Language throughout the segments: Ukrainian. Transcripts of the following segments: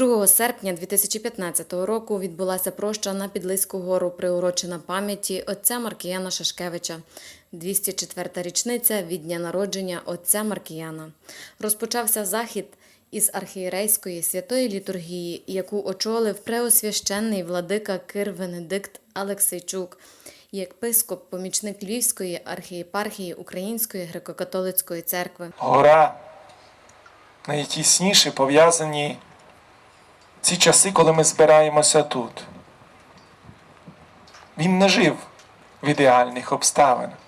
2 серпня 2015 року відбулася проща на Підлиську гору, приурочена пам'яті отця Маркіяна Шашкевича. 204 річниця від дня народження отця Маркіяна. Розпочався захід із архієрейської святої літургії, яку очолив преосвященний владика Кир Венедикт Алексейчук, єпископ, помічник Львівської архієпархії Української греко-католицької церкви. гора найтісніше пов'язані ці часи, коли ми збираємося тут. Він не жив в ідеальних обставинах,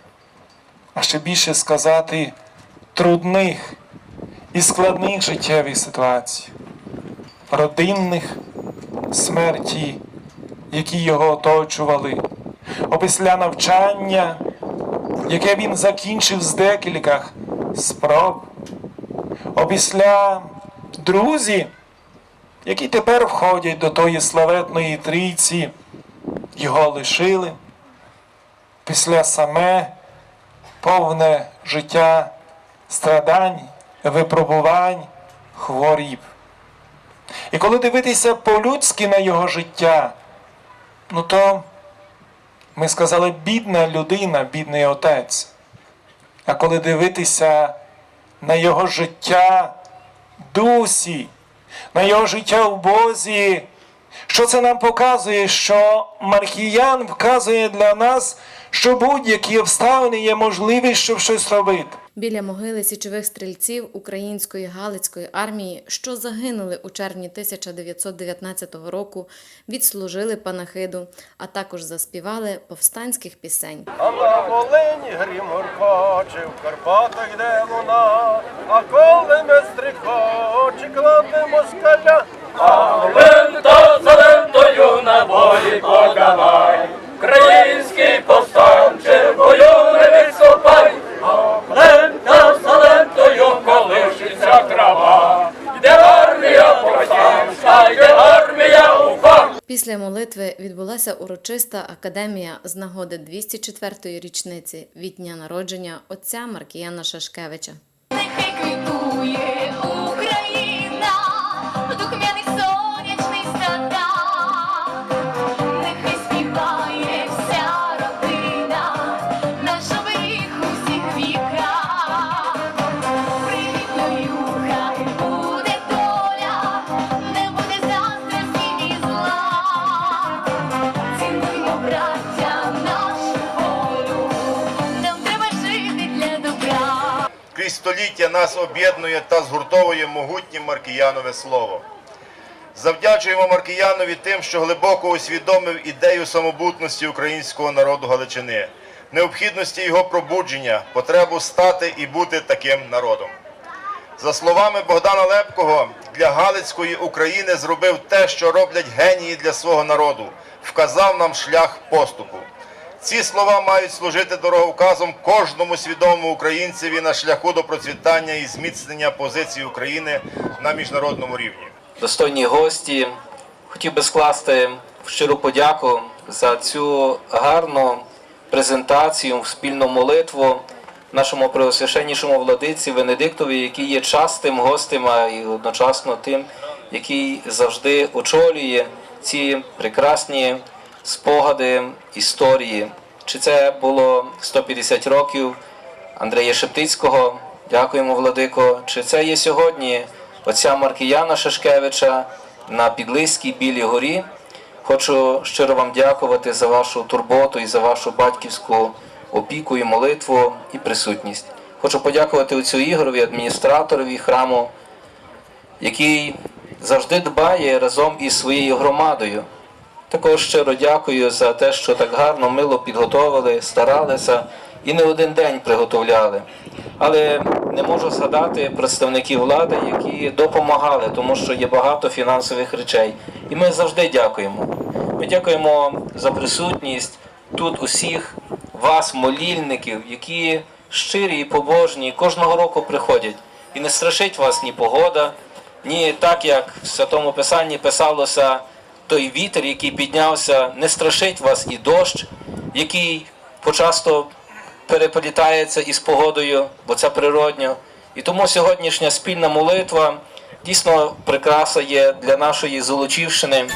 а ще більше сказати трудних і складних життєвих ситуацій, родинних смерті, які його оточували, опісля навчання, яке він закінчив з декількох спроб, опісля друзі, які тепер входять до тої славетної трійці, його лишили, після саме повне життя страдань, випробувань, хворіб. І коли дивитися по-людськи на його життя, ну то ми сказали, бідна людина, бідний отець. А коли дивитися на його життя дусі, на його життя в Бозі, що це нам показує, що Маркіян вказує для нас, що будь-які обставини є можливі, щоб щось робити. Біля могили січових стрільців української Галицької армії, що загинули у червні 1919 року, відслужили панахиду, а також заспівали повстанських пісень. А на Волині грім гуркоче, в Карпатах йде луна, а коли ми стрикочі кладе москаля, А лента за лентою на бої покавай, Український повстанче, бою не відступай, а лента за лентою колишиться трава, йде армія повстанська, йде армія УПА. Після молитви відбулася урочиста академія з нагоди 204-ї річниці від дня народження отця Маркіяна Шашкевича. Квітує століття нас об'єднує та згуртовує могутнє Маркіянове слово. Завдячуємо Маркіянові тим, що глибоко усвідомив ідею самобутності українського народу Галичини, необхідності його пробудження, потребу стати і бути таким народом. За словами Богдана Лепкого, для Галицької України зробив те, що роблять генії для свого народу, вказав нам шлях поступу. Ці слова мають служити дороговказом кожному свідомому українцеві на шляху до процвітання і зміцнення позиції України на міжнародному рівні. достойні гості. Хотів би скласти щиру подяку за цю гарну презентацію, спільну молитву нашому преосвященнішому владиці Венедиктові, який є частим гостем, а і одночасно тим, який завжди очолює ці прекрасні спогади історії. Чи це було 150 років Андрея Шептицького, дякуємо, Владико. Чи це є сьогодні отця Маркіяна Шашкевича на Підлиській Білій горі? Хочу щиро вам дякувати за вашу турботу і за вашу батьківську опіку і молитву і присутність. Хочу подякувати отцю Ігорові, адміністраторові храму, який завжди дбає разом із своєю громадою. Також щиро дякую за те, що так гарно, мило підготовили, старалися і не один день приготовляли. Але не можу згадати представників влади, які допомагали, тому що є багато фінансових речей. І ми завжди дякуємо. Ми дякуємо за присутність тут усіх вас, молільників, які щирі і побожні, кожного року приходять. І не страшить вас ні погода, ні так, як в Святому Писанні писалося, той вітер, який піднявся, не страшить вас і дощ, який почасто переплітається із погодою, бо це природньо. І тому сьогоднішня спільна молитва дійсно прикраса є для нашої Золочівщини.